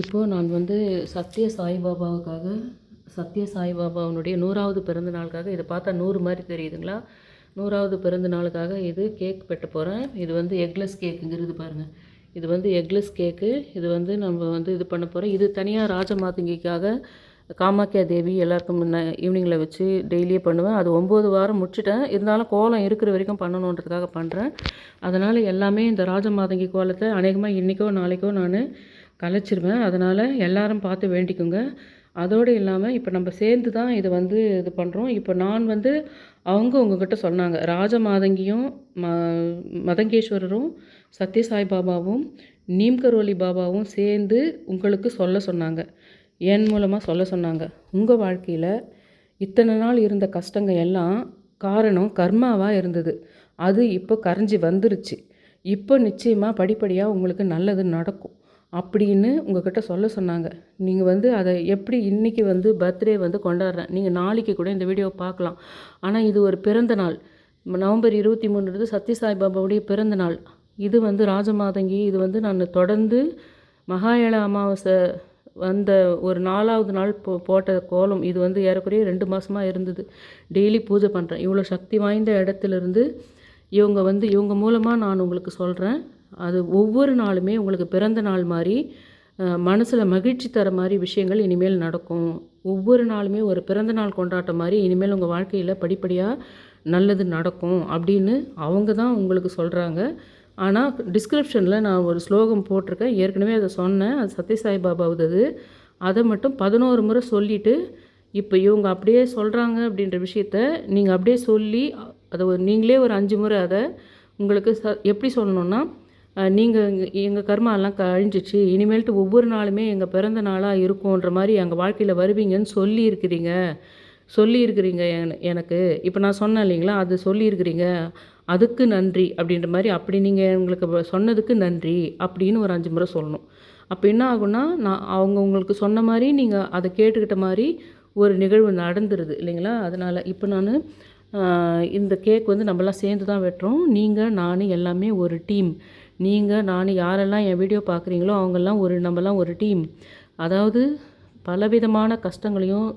இப்போது நான் வந்து சத்ய சாய்பாபாவுக்காக சத்ய சாய்பாபாவுனுடைய நூறாவது பிறந்த நாளுக்காக இதை பார்த்தா நூறு மாதிரி தெரியுதுங்களா? நூறாவது பிறந்த நாளுக்காக இது கேக் பெட்ட போகிறேன் இது வந்து எக்லெஸ் கேக்குங்கிறது பாருங்கள் இது வந்து எக்லெஸ் கேக்கு இது வந்து நம்ம வந்து இது பண்ண போகிறோம் இது தனியாக ராஜமாதங்கிக்காக காமாக்கியா தேவி எல்லாருக்கும் முன்ன ஈவினிங்கில் வச்சு டெய்லியே பண்ணுவேன். அது ஒம்பது வாரம் முடிச்சிட்டேன். இருந்தாலும் கோலம் இருக்கிற வரைக்கும் பண்ணணுன்றதுக்காக பண்ணுறேன் அதனால் எல்லாமே இந்த ராஜமாதங்கி கோலத்தை அநேகமாக இன்றைக்கோ நாளைக்கோ நான் கலைச்சிருவேன். அதனால் எல்லாரும் பார்த்து வேண்டிக்கோங்க. அதோடு இல்லாமல் இப்போ நம்ம சேர்ந்து தான் இதை வந்து இது பண்ணுறோம் இப்போ நான் வந்து அவங்க உங்ககிட்ட சொன்னாங்க. ராஜமாதங்கியும் ம மதங்கேஸ்வரரும் சத்யசாய் பாபாவும் நீம்கரோலி பாபாவும் சேர்ந்து உங்களுக்கு சொல்ல சொன்னாங்க. என் மூலமாக சொல்ல சொன்னாங்க. உங்கள் வாழ்க்கையில் இத்தனை நாள் இருந்த கஷ்டங்கள் எல்லாம் காரணம் கர்மாவாக இருந்தது. அது இப்போ கரைஞ்சி வந்துருச்சு. இப்போ நிச்சயமாக படிப்படியாக உங்களுக்கு நல்லது நடக்கும். அப்படின்னு உங்ககிட்ட சொல்ல சொன்னாங்க. நீங்கள் வந்து அதை எப்படி இன்றைக்கி வந்து பர்த்டே வந்து கொண்டாடுறேன்? நீங்கள் நாளைக்கு கூட இந்த வீடியோவை பார்க்கலாம். ஆனால் இது ஒரு பிறந்த நாள். நவம்பர் இருபத்தி மூணுன்றது சத்யசாய் பாபாவுடைய பிறந்த நாள். இது வந்து ராஜமாதங்கி இது வந்து நான் தொடர்ந்து மகாயள அமாவாசை வந்த ஒரு நாலாவது நாள் போ போட்ட கோலம். இது வந்து ஏறக்குறைய ரெண்டு மாதமாக இருந்தது. டெய்லி பூஜை பண்ணுறேன் இவ்வளோ சக்தி வாய்ந்த இடத்துலேருந்து இவங்க வந்து இவங்க மூலமாக நான் உங்களுக்கு சொல்கிறேன் அது ஒவ்வொரு நாளுமே உங்களுக்கு பிறந்த நாள் மாதிரி மனசில் மகிழ்ச்சி தர மாதிரி விஷயங்கள் இனிமேல் நடக்கும். ஒவ்வொரு நாளுமே ஒரு பிறந்த நாள் கொண்டாட்டம் மாதிரி இனிமேல் உங்கள் வாழ்க்கையில் படிப்படியாக நல்லது நடக்கும் அப்படின்னு அவங்க தான் உங்களுக்கு சொல்கிறாங்க ஆனால் டிஸ்கிரிப்ஷனில் நான் ஒரு ஸ்லோகம் போட்டிருக்கேன். ஏற்கனவே அதை சொன்னேன். அது சத்யசாய் பாபாவுது அதை மட்டும் பதினோரு முறை சொல்லிவிட்டு இப்போ இவங்க அப்படியே சொல்கிறாங்க அப்படின்ற விஷயத்த நீங்கள் அப்படியே சொல்லி அதை நீங்களே ஒரு அஞ்சு முறை அதை உங்களுக்கு ச எப்படி சொல்லணுன்னா நீங்கள் எங்கள் கர்மாலாம் கழிஞ்சிச்சு. இனிமேல்ட்டு ஒவ்வொரு நாளுமே எங்கள் பிறந்த நாளாக இருக்கும்ன்ற மாதிரி எங்கள் வாழ்க்கையில் வருவீங்கன்னு சொல்லியிருக்கிறீங்க. சொல்லியிருக்கிறீங்க எனக்கு. இப்போ நான் சொன்னேன் இல்லைங்களா? அது சொல்லியிருக்கிறீங்க. அதுக்கு நன்றி அப்படின்ற மாதிரி அப்படி நீங்கள் எங்களுக்கு சொன்னதுக்கு நன்றி அப்படின்னு ஒரு அஞ்சு முறை சொல்லணும். அப்போ என்ன ஆகும்னா நான் அவங்க உங்களுக்கு சொன்ன மாதிரி நீங்கள் அதை கேட்டுக்கிட்ட மாதிரி ஒரு நிகழ்வு நடந்துருது இல்லைங்களா? அதனால் இப்போ நான் இந்த கேக் வந்து நம்மளாம் சேர்ந்து தான் வெட்டுறோம். நீங்கள் நான் எல்லாமே ஒரு டீம். நீங்கள் நான் யாரெல்லாம் என் வீடியோ பார்க்குறீங்களோ அவங்கெல்லாம் ஒரு நம்மலாம் ஒரு டீம் அதாவது பலவிதமான கஷ்டங்களையும்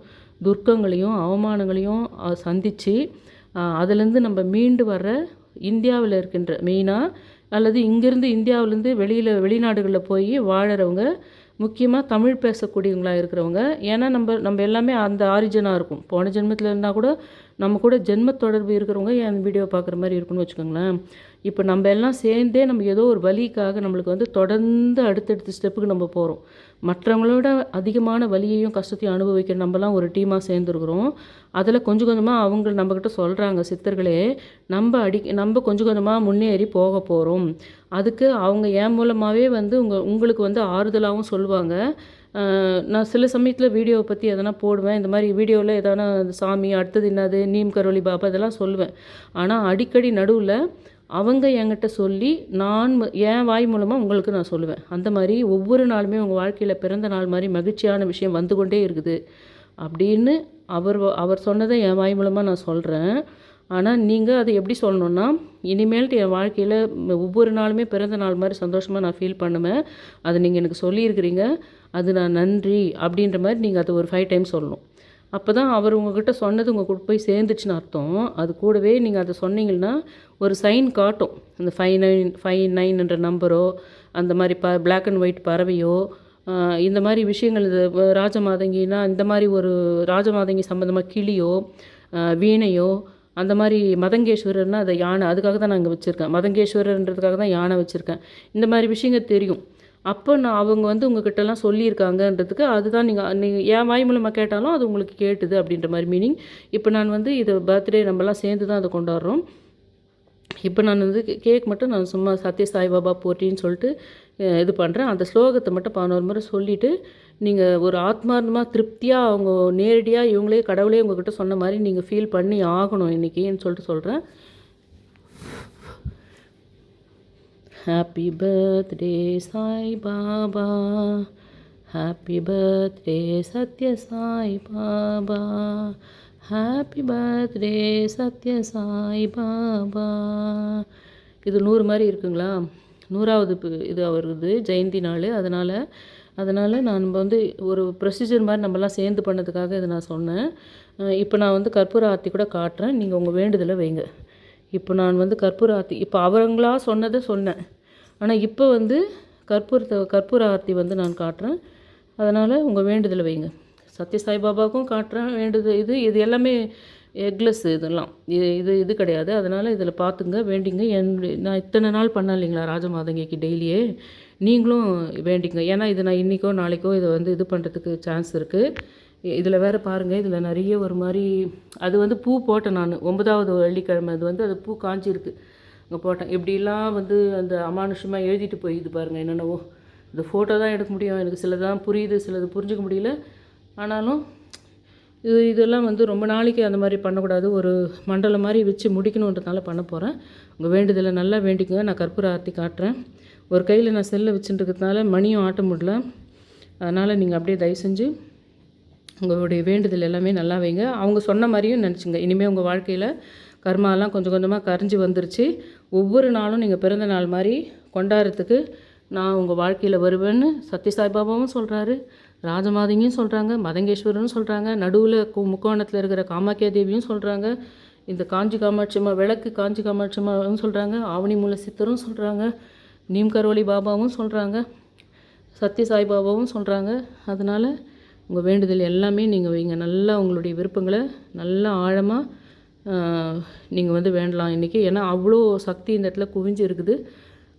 துர்க்கங்களையும் அவமானங்களையும் சந்தித்து அதுலேருந்து நம்ம மீண்டு வர்ற இந்தியாவில் இருக்கின்ற மெயினாக அல்லது இங்கேருந்து இந்தியாவிலேருந்து வெளியில் வெளிநாடுகளில் போய் வாழறவங்க முக்கியமாக தமிழ் பேசக்கூடியவங்களாக இருக்கிறவங்க. ஏன்னா நம்ம நம்ம எல்லாமே அந்த ஆரிஜனாக இருக்கும். போன ஜென்மத்தில் இருந்தால் கூட நம்ம கூட ஜென்ம தொடர்பு இருக்கிறவங்க என் வீடியோ பார்க்குற மாதிரி இருக்குன்னு வச்சுக்கோங்களேன். இப்போ நம்ம எல்லாம் சேர்ந்தே நம்ம ஏதோ ஒரு வழிக்காக நம்மளுக்கு வந்து தொடர்ந்து அடுத்தடுத்த ஸ்டெப்புக்கு நம்ம போகிறோம் மற்றவங்களோட அதிகமான வலியையும் கஷ்டத்தையும் அனுபவிக்கிற நம்மலாம் ஒரு டீமாக சேர்ந்துருக்குறோம். அதில் கொஞ்சம் கொஞ்சமாக அவங்க நம்மக்கிட்ட சொல்கிறாங்க சித்தர்களே நம்ம அடி நம்ம கொஞ்சம் கொஞ்சமாக முன்னேறி போக போகிறோம் அதுக்கு அவங்க என் மூலமாகவே வந்து உங்கள் உங்களுக்கு வந்து ஆறுதலாகவும் சொல்லுவாங்க. நான் சில சமயத்தில் வீடியோவை பற்றி எதனா போடுவேன். இந்த மாதிரி வீடியோவில் எதனா சாமி அடுத்தது என்னது நீம் கரோலி பாபா இதெல்லாம் சொல்லுவேன். ஆனால் அடிக்கடி நடுவில் அவங்க என்கிட்ட சொல்லி நான் என் வாய் மூலமாக உங்களுக்கு நான் சொல்லுவேன். அந்த மாதிரி ஒவ்வொரு நாளுமே உங்கள் வாழ்க்கையில் பிறந்த நாள் மாதிரி மகிழ்ச்சியான விஷயம் வந்து கொண்டே இருக்குது. அப்படின்னு அவர் அவர் சொன்னதை என் வாய் மூலமாக நான் சொல்கிறேன் ஆனால் நீங்கள் அதை எப்படி சொல்லணுன்னா இனிமேல்ட்டு என் வாழ்க்கையில் ஒவ்வொரு நாளுமே பிறந்த நாள் மாதிரி சந்தோஷமாக நான் ஃபீல் பண்ணுவேன். அதை நீங்கள் எனக்கு சொல்லியிருக்கிறீங்க. அது நான் நன்றி அப்படின்ற மாதிரி நீங்கள் அதை ஒரு ஃபைவ் டைம் சொல்லணும். அப்போ தான் அவர் உங்ககிட்ட சொன்னது உங்கள் கூட போய் சேர்ந்துச்சுன்னு அர்த்தம். அது கூடவே நீங்கள் அதை சொன்னீங்கன்னா ஒரு சைன் காட்டும். அந்த ஃபைவ் நைன் ஃபைவ் நைன்ன்ற நம்பரோ அந்த மாதிரி ப பிளாக் அண்ட் ஒயிட் பறவையோ இந்த மாதிரி விஷயங்கள் இது ராஜமாதங்கினா இந்த மாதிரி ஒரு ராஜமாதங்கி சம்மந்தமாக கிளியோ வீணையோ அந்த மாதிரி மதங்கேஸ்வரர்னால் அதை யானை அதுக்காக தான் நான் வச்சுருக்கேன். மதங்கேஸ்வரர்ன்றதுக்காக தான் யானை வச்சுருக்கேன். இந்த மாதிரி விஷயங்கள் தெரியும். அப்போ நான் அவங்க வந்து உங்ககிட்டலாம் சொல்லியிருக்காங்கன்றதுக்கு அதுதான் நீங்கள் நீங்கள் என் வாய் மூலமாக கேட்டாலும் அது உங்களுக்கு கேட்டுது அப்படின்ற மாதிரி மீனிங் இப்போ நான் வந்து இது பர்த்டே நம்மலாம் சேர்ந்து தான் அதை கொண்டாடுறோம். இப்போ நான் வந்து கேக் மட்டும் நான் சும்மா சத்ய சாய்பாபா போட்டின்னு சொல்லிட்டு இது பண்ணுறேன் அந்த ஸ்லோகத்தை மட்டும் பதினோரு முறை சொல்லிவிட்டு நீங்கள் ஒரு ஆத்மார்த்தமாக திருப்தியாக அவங்க நேரடியாக இவங்களே கடவுளே உங்ககிட்ட சொன்ன மாதிரி நீங்கள் ஃபீல் பண்ணி ஆகணும் இன்றைக்கின்னு சொல்லிட்டு சொல்கிறேன் happy birthday Sai Baba happy birthday Sathya Sai Baba happy birthday Sathya Sai Baba இது நூறு மாதிரி இருக்குங்களா? நூறாவது இது அவருது ஜெயந்தி நாள். அதனால் அதனால் நான் வந்து ஒரு ப்ரொசீஜர் மாதிரி நம்மலாம் சேர்ந்து பண்ணதுக்காக இதை நான் சொன்னேன். இப்போ நான் வந்து கற்பூர ஆர்த்தி கூட காட்டுறேன். நீங்கள் உங்கள் வேண்டுதலை வைங்க. இப்போ நான் வந்து கற்பூர ஆர்த்தி இப்போ அவங்களா சொன்னதை சொன்னேன். ஆனால் இப்போ வந்து கற்பூரத்தை கற்பூர ஆர்த்தி வந்து நான் காட்டுறேன். அதனால் உங்கள் வேண்டுதலை வைங்க. சத்ய சாய்பாபாவுக்கும் காட்டுறேன். வேண்டுதல் இது இது எல்லாமே எக்லெஸ் இதெல்லாம். இது இது இது கிடையாது. அதனால் இதில் பார்த்துங்க வேண்டிங்க. என் நான் இத்தனை நாள் பண்ணேன் இல்லைங்களா ராஜமாதங்கிக்கு டெய்லியே. நீங்களும் வேண்டிங்க. ஏன்னா இது நான் இன்றைக்கோ நாளைக்கோ இதை வந்து இது பண்ணுறதுக்கு சான்ஸ் இருக்குது இதில் வேறு பாருங்கள் இதில் நிறைய ஒரு மாதிரி அது வந்து பூ போட்டேன் நான். ஒன்பதாவது வெள்ளிக்கிழமை அது வந்து அது பூ காஞ்சிருக்கு. அங்கே போட்டேன். இப்படிலாம் வந்து அந்த அமானுஷமாக எழுதிட்டு போயிது பாருங்கள் என்னென்னவோ. இந்த ஃபோட்டோ தான் எடுக்க முடியும். எனக்கு சிலதான் புரியுது சிலது புரிஞ்சுக்க முடியல. ஆனாலும் இது இதெல்லாம் வந்து ரொம்ப நாளைக்கு அந்த மாதிரி பண்ணக்கூடாது. ஒரு மண்டலம் மாதிரி வச்சு முடிக்கணுன்றதுனால பண்ண போகிறேன் உங்கள் வேண்டுதலை நல்லா வேண்டிக்கோங்க. நான் கற்பூர ஆர்த்தி காட்டுறேன். ஒரு கையில் நான் செல்லை வச்சுட்டுருக்கிறதுனால மணியும் ஆட்ட முடியல. அதனால் நீங்கள் அப்படியே தயவு செஞ்சு உங்களுடைய வேண்டுதல் எல்லாமே நல்லா வைங்க. அவங்க சொன்ன மாதிரியும் நினச்சிங்க. இனிமேல் உங்கள் வாழ்க்கையில் கர்மாலாம் கொஞ்சம் கொஞ்சமாக கரைஞ்சி வந்துருச்சு. ஒவ்வொரு நாளும் நீங்கள் பிறந்த நாள் மாதிரி கொண்டாடுறதுக்கு நான் உங்கள் வாழ்க்கையில் வருவேன்னு சத்ய சாய்பாபாவும் சொல்கிறாரு ராஜமாதங்கியும் சொல்கிறாங்க மதங்கேஸ்வரனும் சொல்கிறாங்க நடுவில் முக்கோணத்தில் இருக்கிற காமாக்கியா தேவியும் சொல்கிறாங்க இந்த காஞ்சி காமாட்சியம்மா விளக்கு காஞ்சி காமாட்சியம்மாவும் சொல்கிறாங்க ஆவணி மூல சித்தரும் சொல்கிறாங்க நீம் கரோலி பாபாவும் சொல்கிறாங்க சத்ய சாய்பாபாவும் சொல்கிறாங்க அதனால் உங்கள் வேண்டுதல் எல்லாமே நீங்கள் வைங்க. நல்லா உங்களுடைய விருப்பங்களை நல்லா ஆழமாக நீங்கள் வந்து வேண்டலாம் இன்றைக்கி ஏன்னா அவ்வளோ சக்தி இந்த இடத்துல குவிஞ்சு இருக்குது.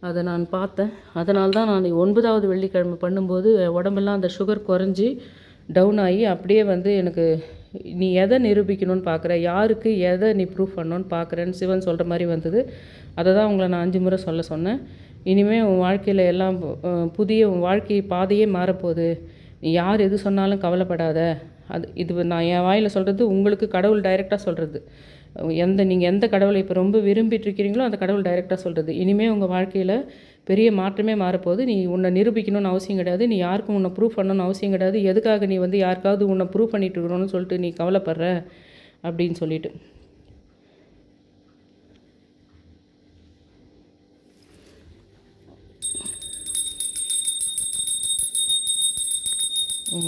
அதை நான் பார்த்தேன். அதனால தான் நான் ஒன்பதாவது வெள்ளிக்கிழமை பண்ணும்போது உடம்பெல்லாம் அந்த சுகர் குறைஞ்சி டவுன் ஆகி அப்படியே வந்து எனக்கு நீ எதை நிரூபிக்கணும்னு பார்க்குற? யாருக்கு எதை நீ ப்ரூவ் பண்ணணும்னு பார்க்குறேன்னு சிவன் சொல்கிற மாதிரி வந்தது. அதை தான் உங்களை நான் அஞ்சு முறை சொல்ல சொன்னேன். இனிமேல் உன் வாழ்க்கையில் எல்லாம் புதிய உன் வாழ்க்கை பாதையே மாறப்போகுது. நீ யார் எது சொன்னாலும் கவலைப்படாத. அது இது நான் என் வாயில் சொல்கிறது உங்களுக்கு கடவுள் டைரெக்டாக சொல்கிறது எந்த நீங்கள் எந்த கடவுளை இப்போ ரொம்ப விரும்பிட்டு இருக்கிறீங்களோ அந்த கடவுள் டைரெக்டாக சொல்கிறது இனிமேல் உங்கள் வாழ்க்கையில் பெரிய மாற்றமே மாறப்போகுது. நீ உன்னை நிரூபிக்கணும்னு அவசியம் கிடையாது. நீ யாருக்கும் உன்னை ப்ரூவ் பண்ணணும்னு அவசியம் கிடையாது. எதுக்காக நீ வந்து யாருக்காவது உன்னை ப்ரூவ் பண்ணிட்டு இருக்கணும்னு சொல்லிட்டு நீ கவலைப்படுற அப்படின்னு சொல்லிட்டு.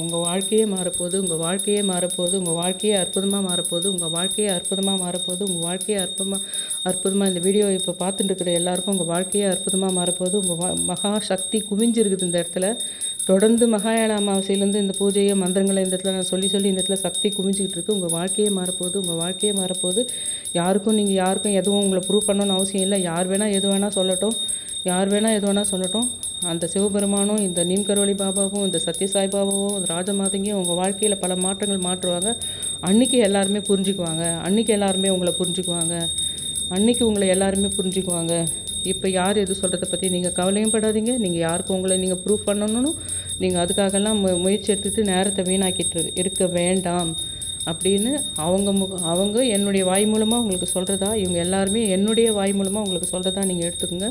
உங்கள் வாழ்க்கையே மாறப்போகுது உங்கள் வாழ்க்கையே மாறப்போகுது உங்கள் வாழ்க்கையே அற்புதமாக மாறப்போகுது உங்கள் வாழ்க்கையே அற்புதமாக மாறப்போகுது உங்கள் வாழ்க்கையே அற்புதமாக அற்புதமாக இந்த வீடியோ இப்போ பார்த்துட்டு இருக்கிற எல்லாருக்கும் உங்கள் வாழ்க்கையே அற்புதமாக மாறப்போகுது. உங்கள் வா மகா சக்தி குவிஞ்சிருக்குது இந்த இடத்துல. தொடர்ந்து மகாயாள அமாவாசையிலேருந்து இந்த பூஜையை மந்திரங்களை இந்த இடத்துல நான் சொல்லி சொல்லி இந்த இடத்துல சக்தி குவிஞ்சிக்கிட்டு இருக்கு. உங்கள் வாழ்க்கையே மாறப்போகுது உங்கள் வாழ்க்கையே மாறப்போகுது. யாருக்கும் நீங்கள் யாருக்கும் எதுவும் உங்களை ப்ரூவ் பண்ணணும்னு அவசியம் இல்லை. யார் வேணால் எது வேணால் சொல்லட்டும். யார் வேணால் எது வேணால் சொல்லட்டும். அந்த சிவபெருமானும் இந்த நீம்கரோலி பாபாவும் இந்த சத்யசாய் பாபாவும் இந்த ராஜமாதங்கியும் உங்கள் வாழ்க்கையில் பல மாற்றங்கள் மாற்றுவாங்க. அன்னைக்கு எல்லாருமே புரிஞ்சுக்குவாங்க. அன்னைக்கு எல்லாருமே உங்களை புரிஞ்சுக்குவாங்க. அன்னைக்கு உங்களை எல்லாருமே புரிஞ்சுக்குவாங்க. இப்போ யார் எது சொல்கிறத பற்றி நீங்கள் கவலையும் படாதீங்க. நீங்கள் யாருக்கும் உங்களை நீங்கள் ப்ரூவ் பண்ணணும் நீங்கள் அதுக்காகலாம் மு முயற்சி எடுத்துட்டு நேரத்தை வீணாக்கிட்டு இருக்க வேண்டாம். அப்படின்னு அவங்க மு அவங்க என்னுடைய வாய் மூலமாக உங்களுக்கு சொல்கிறதா இவங்க எல்லாருமே என்னுடைய வாய் மூலமாக உங்களுக்கு சொல்கிறதா நீங்கள் எடுத்துக்கோங்க.